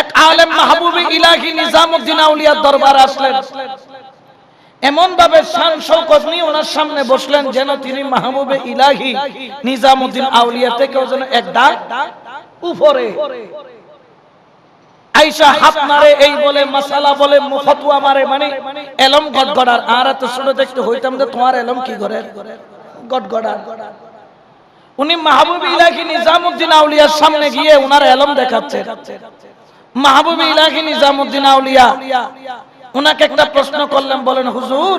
এক আলেম মাহবুবে ইলাহি নিজামুদ্দিন আউলিয়ার দরবার আসলেন। এমন ভাবে শান শৌকত নিয়ে ওনার সামনে বসলেন যেন তিনি মাহবুবে ইলাহি নিজামুদ্দিন আউলিয়া থেকে যেন এক ডাক উপরে। আইসা হাত মারে এই বলে, মাসালা বলে ফতুয়া মারে মানে এলম গড়গড়ার আর এত ছোট দেখতে হইতাম যে তোমার এলম কি করে? গড়গড়ার উনি মাহবুব ইলাহি নিজামুদ্দিন আউলিয়ার সামনে গিয়ে উনার এলম দেখাচ্ছে। মাহবুব ইলাহি নিজামুদ্দিন আউলিয়া, উনাকে একটা প্রশ্ন করলেন, বলেন, হুজুর,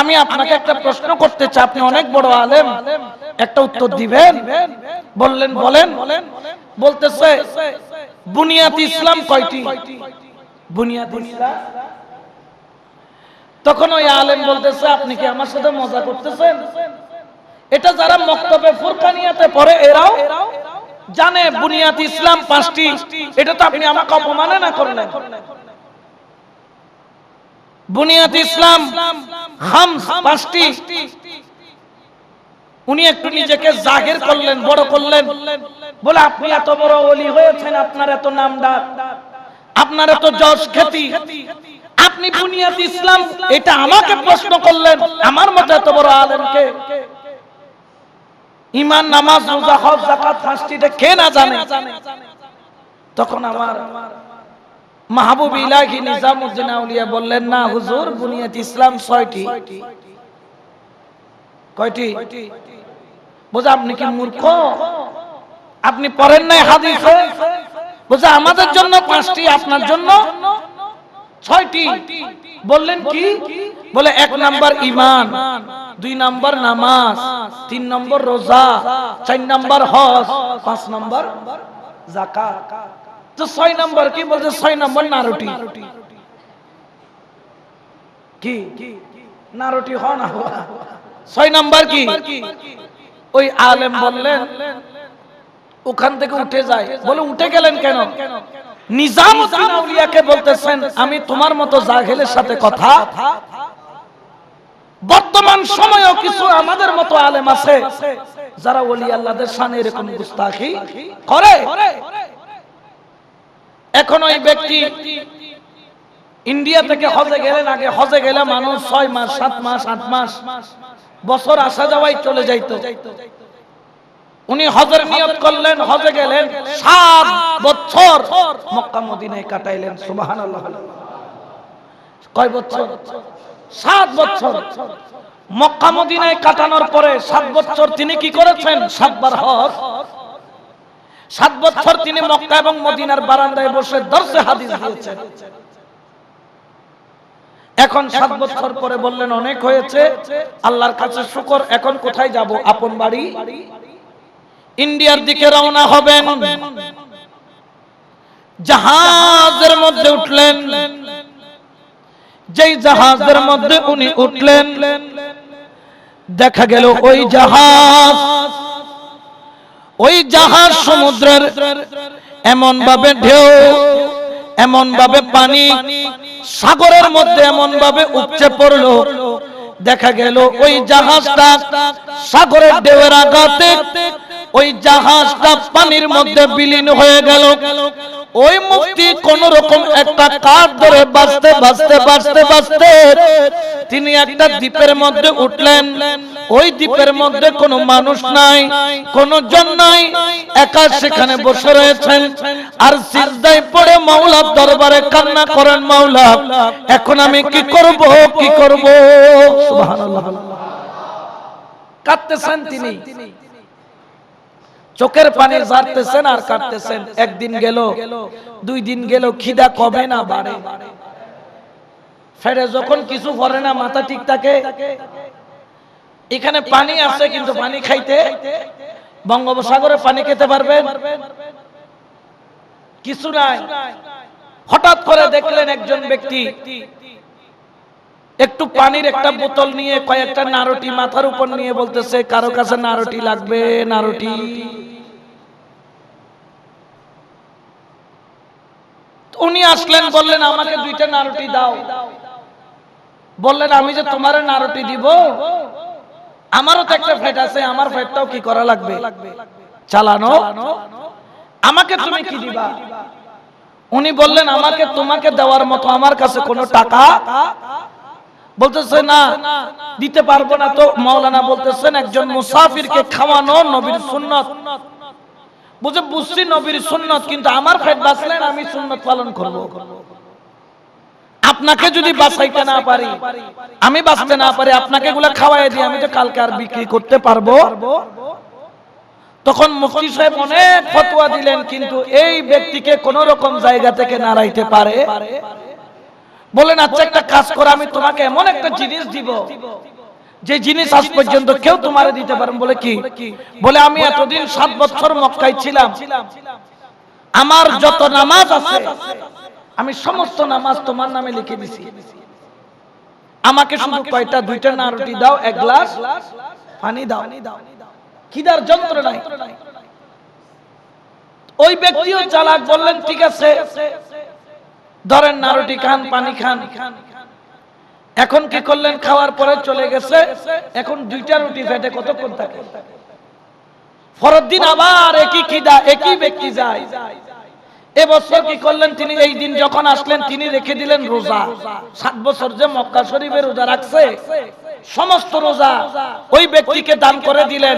আমি আপনাকে একটা প্রশ্ন করতে চাই, আপনি অনেক বড় আলেম, একটা উত্তর দিবেন? বললেন, বলেন। বলতেছে, বুনিয়াদ ইসলাম কয়টি? বুনিয়াদ ইসলাম? তখন ওই আলেম বলতেছে, আপনি কি আমার সাথে মজা করতেছেন? এটা যারা মক্তবে ফুরকানিয়াতে পড়ে, এরাও জানে বুনিয়াদ ইসলাম পাঁচটি। এটা তো আপনি আমাকে অপমানে না করলেন। বুনিয়াদ ইসলাম হামস পাঁচটি। উনি একটু নিজেকে জাহির করলেন, বড় করলেন। বলে, আপনি এত বড় ওলি হয়েছেন, আপনার এত নাম ডাক আপনার এত যশ খ্যাতি। আপনি বুনিয়াদ ইসলাম, এটা আমাকে প্রশ্ন করলেন, আমার মতো এত বড় আলেমকে। ইমান নামাজ, রোজা, হজ, যাকাত পাঁচটিটা কে না জানে? তখন আমার মাহবুব ইলাহি নিজামুদ্দিন আউলিয়া বললেন, না, হুজুর, বুনিয়াদ ইসলাম ছয়টি। কয়টি? বোঝা, আপনি কি মূর্খ? আপনি পড়েন নাই হাদিসে? বোঝা, আমাদের জন্য পাঁচটি, আপনার জন্য ছয়টি। বললেন কি? বলে, এক নাম্বার ইমান দুই নাম্বার নামাজ, তিন নম্বর রোজা, চার নাম্বার হজ, পাঁচ নাম্বার জাকাত তো ছয় নাম্বার কি বলছে? ছয় নাম্বার নারুটি। কি? নারুটি হ না ছয় নাম্বার কি? ওই আলেম বললেন, ওখান থেকে উঠে যায়। বলে, উঠে গেলেন কেন? আউলিয়াকে বলতেছেন, আমি তোমার মতো জাহেলের সাথে কথা বর্তমান সময়েও কিছু আমাদের মতো আলেম আছে, যারা ওলি আল্লাহদের সামনে এরকম গুস্তাখি করে। এখন ওই ব্যক্তি ইন্ডিয়া থেকে হজে গেলেন, আগে হজে গেলে মানুষ ছয় মাস, সাত মাস, আট মাস, বছর আসা যাওয়াই চলে যাইত। উনি হজের নিয়ত করলেন, হজে গেলেন, সাত বছর মক্কা মদিনায় কাটাইলেন, সুবহানাল্লাহ। কয় বছর? সাত বছর। মক্কা মদিনায় কাটানোর পরে সাত বছর তিনি কি করেছেন? সাতবার হজ। সাত বছর তিনি মক্কা এবং মদিনার বারান্দায় বসে দর্শে হাদিস দিয়েছেন। এখন সাত বছর পরে বললেন, অনেক হয়েছে। আল্লাহর কাছে শুকর। এখন কোথায় যাব? আপন বাড়ি? ইন্ডিয়ার দিকে রওনা হবেন। জাহাজের মধ্যে উঠলেন। যেই জাহাজের মধ্যে উনি উঠলেন, দেখা গেল ওই জাহাজ। ওই জাহাজ সমুদ্রের এমন ভাবে ঢেউ এমন ভাবে পানি, সাগরের মধ্যে এমন ভাবে উপচে পড়ল। দেখা গেল ওই জাহাজটা সাগরের ঢেউয়ের আঘাতে, ওই জাহাজটা পানির মধ্যে বিলীন হয়ে গেল। ওই মুক্তি কোন রকম একটা কাঠ ধরে বাঁচতে বাঁচতে বাঁচতে বাঁচতে তিনি একটা দ্বীপের মধ্যে উঠলেন। ওই দ্বীপের মধ্যে কোনো মানুষ নাই, কোন জন নাই, একা সেখানে বসে রয়েছেন। আর সিজদায় পড়ে মাওলার দরবারে কান্না করেন মাওলা, এখন আমি কি করব কি করব? সুবহানাল্লাহ। কাঁদতেছেন তিনি। চোখের পানি ঝাড়তেছেন আর কাটতেছেন একদিন গেল দুই দিন গেল খিদা কবে না বাড়ে। ফেরে যখন কিছু করে না মাথা ঠিক থাকে। এখানে পানি আছে কিন্তু পানি খাইতে বঙ্গোপসাগরে পানি খেতে পারবেন? কিছু নাই। হঠাৎ করে দেখলেন একজন ব্যক্তি। একটু পানির একটা বোতল নিয়ে কয়েকটা নারটি মাথার উপর নিয়ে বলতেছে কারও কাছে নারটি লাগবে নারটি। উনি আসলেন, বললেন, আমাকে দুইটা নারটি দাও। বললেন, আমি যে তোমার নারটি দিব, আমারও তো একটা ফ্যাট আছে, আমার ফ্যাটটাও কি করা লাগবে? চালানো? আমাকে তুমি কি দিবা? উনি বললেন, আমাকে তোমাকে দেওয়ার মতো আমার কাছে কোনো টাকা? বলতেছে, না, দিতে পারব না। তো মাওলানা বলতেছেন, একজন মুসাফিরকে খাওয়ানো নবীর সুন্নত। বুঝে বুঝছি নবীর সুন্নত, কিন্তু আমার পেট বাঁচলেন আমি সুন্নত পালন করব। আপনাকে যদি বাঁচাইতে না পারি, আমি বাঁচতে না পারি, আপনাকে এগুলা খাওয়াই দিই আমি তো কালকে আর বিক্রি করতে পারব? তখন মুফতি সাহেব অনেক ফতোয়া দিলেন, কিন্তু এই ব্যক্তিকে কোন রকম জায়গা থেকে নাড়াইতে পারে? বলেন আচ্ছা একটা কাজ করে, আমি তোমাকে এমন একটা জিনিস দিব যে জিনিস আজ পর্যন্ত কেউ তোমারে দিতে পারেন বলে কি? বলে আমি এতদিন সাত বছর মক্কায় ছিলাম। আমার যত নামাজ আছে, আমি সমস্ত নামাজ তোমার নামে লিখে দিছি। আমাকে শুধু কয়টা, দুইটা না, রুটি দাও, এক গ্লাস পানি দাও। খিদার যন্ত্র নাই। ওই ব্যক্তিও চালাক বললেন, ঠিক আছে। ধরেন নারুটি খান, পানি খান। এখন কি করলেন? খাওয়ার পরে চলে গেছে। এখন দুইটা রুটি ফেটে কতক্ষণ থাকে? দিন আবার একই খিদা, একই ব্যক্তি যায়। এবছর কি করলেন তিনি? এই দিন যখন আসলেন, তিনি রেখে দিলেন রোজা। সাত বছর যে মক্কা শরীফে রোজা রাখছে, সমস্ত রোজা ওই ব্যক্তিকে দান করে দিলেন।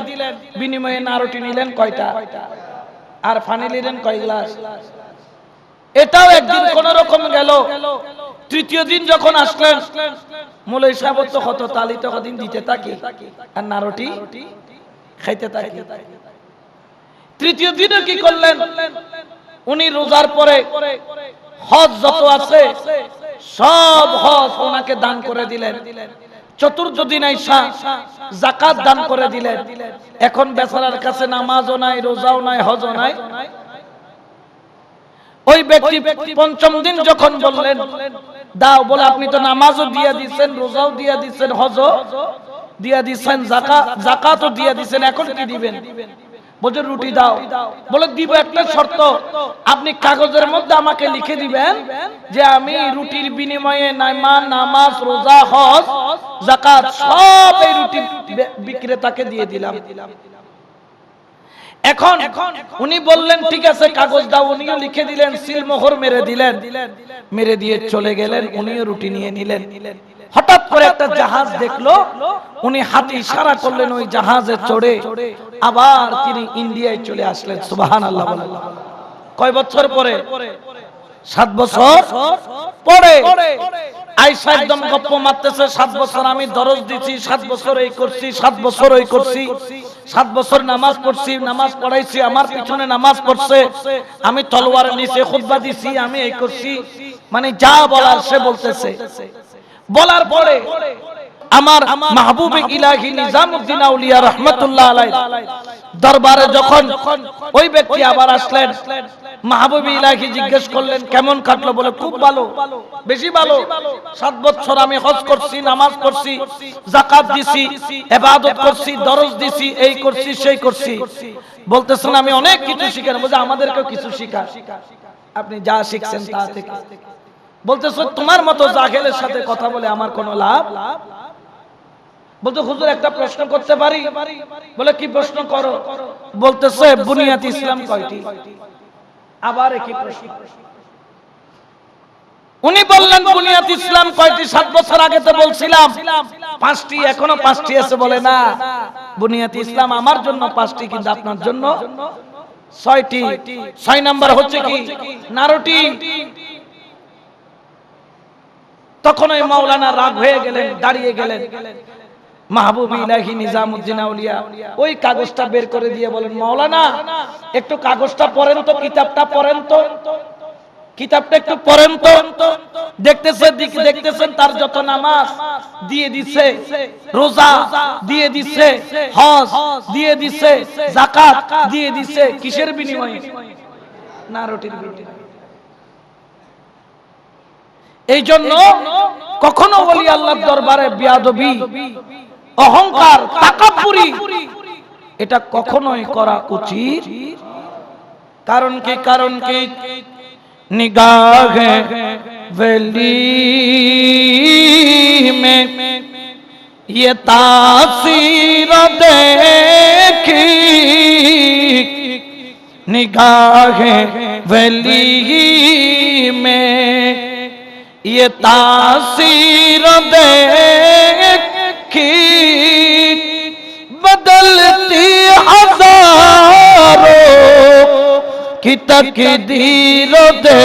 বিনিময়ে না নারুটি নিলেন কয়টা? আর ফানি নিলেন কয় গ্লাস? এটাও একদিন কোন রকম গেল। তৃতীয় দিন যখন আসলেন মূল হিসাব তো কত তালি তো কদিন দিতে থাকি, আর নারুটি খাইতে থাকি। তৃতীয় দিনে কি করলেন? উনি রোজার পরে হজ যত আছে, সব হজ ওনাকে দান করে দিলেন। চতুর্থ দিন আইসা জাকাত দান করে দিলেন। এখন বেচারার কাছে নামাজও নাই, রোজাও নাই, হজও নাই। ওই ব্যক্তি পঞ্চম দিন যখন বললেন, দাও, বলে আপনি তো নামাজও দিয়া দিচ্ছেন রোজাও দিয়া দিচ্ছেন হজ দিয়া দিচ্ছেন জাকাতও দিয়া দিচ্ছেন এখন কি দিবেন? রুটি দাও। বলে, দিব একটা শর্ত, আপনি কাগজের মধ্যে আমাকে লিখে দিবেন যে আমি রুটির বিনিময়ে নাইমান নামাজ, রোজা, হজ, জাকাত সব এই রুটি বিক্রেতাকে দিয়ে দিলাম। এখন উনি বললেন ঠিক আছে কাগজ দাও। উনিও লিখে দিলেন সিল মোহর মেরে দিলেন। মেরে দিয়ে চলে গেলেন উনিও রুটি নিয়ে নিলেন। হঠাৎ করে একটা জাহাজ দেখল উনি হাতে ইশারা করলেন ওই জাহাজে চড়ে। আবার তিনি ইন্ডিয়ায় চলে আসলেন সুবাহান আল্লাহ কয় বছর পরে? সাত বছর পরে আইসা একদম গপ্প মারতেছে, সাত বছর আমি দরজ দিছি, সাত বছর এই করছি, সাত বছর ওই করছি, সাত বছর নামাজ পড়ছি, নামাজ পড়াইছি, আমার পিছনে নামাজ পড়ছে, আমি তলোয়ার নিচে খুতবা দিছি, আমি এই করছি মানে যা বলার সে বলতেছে। বলার পরে আমার মাহবুব ইলাহি নিজামউদ্দিন আউলিয়া রাহমাতুল্লাহ আলাইহি দরবারে যখন ওই ব্যক্তি আবার আসলেন, মাহবুব ইলাহি জিজ্ঞেস করলেন, কেমন কাটলো? বলে, খুব ভালো, বেশি ভালো। সাত বছর আমি হজ করছি, নামাজ পড়ছি, যাকাত দিছি, ইবাদত করছি, দরজ দিছি, এই করছি, সেই করছি। বলতেছেন, আমি অনেক কিছু শিখেন বলছে, আমাদেরকেও কিছু শিখা। আপনি যা শিখছেন তা থেকে। বলতেছ, তোমার মতো জাহেলের সাথে কথা বলে আমার কোনো লাভ বলতো, হুজুর, একটা প্রশ্ন করতে পারি? বলে, কি প্রশ্ন করো? বলতেছে, বুনিয়াদ ইসলাম কয়টি? আবার একই প্রশ্ন। উনি বললেন, বুনিয়াদ ইসলাম কয়টি? সাত বছর আগে তো বলছিলাম, পাঁচটি, এখনও পাঁচটি আছে বলে না। বুনিয়াদ ইসলাম আমার জন্য পাঁচটি, কিন্তু আপনার জন্য ছয়টি। ছয় নাম্বার হচ্ছে কি? নারোটি। তখন ওই মাওলানা রাগ হয়ে গেলেন, দাঁড়িয়ে গেলেন। মাহবুব ইলাহি নিজামউদ্দিন আউলিয়া, ওই কাগজটা বের করে দিয়ে বলেন, মাওলানা, একটু কাগজটা পড়েন তো, কিতাবটা পড়েন তো। কিতাবটা একটু পড়েন তো। দেখতেছেন দেখতেছেন, তার যত নামাজ দিয়ে দিছে, রোজা দিয়ে দিছে, হজ দিয়ে দিছে দিয়ে দিছে, কিসের বিনিময়ে? না, রুটির বিনিময়ে। এই জন্য কখনো বলি আল্লাহর দরবারে বিয়াদবি অহংকার তাকাপুরি এটা কখনোই করা উচিত। কারণ কি কারণ কি? নিগাহি ইয়ে দেখি। নিগাহে ভেলি মে ইয়ে তাসির দেখি। बदलती हजारों की तकदीर दे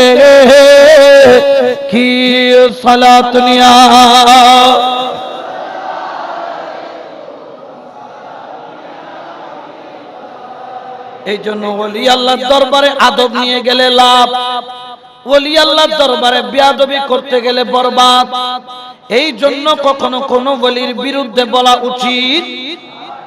की सलातनिया এই জন্য ওলি আল্লাহর দরবারে আদব নিয়ে গেলে লাভ ওলি আল্লাহর দরবারে বিয়াদবি করতে গেলে বরবাদ এই জন্য কখনো কোনো বলির বিরুদ্ধে বলা উচিত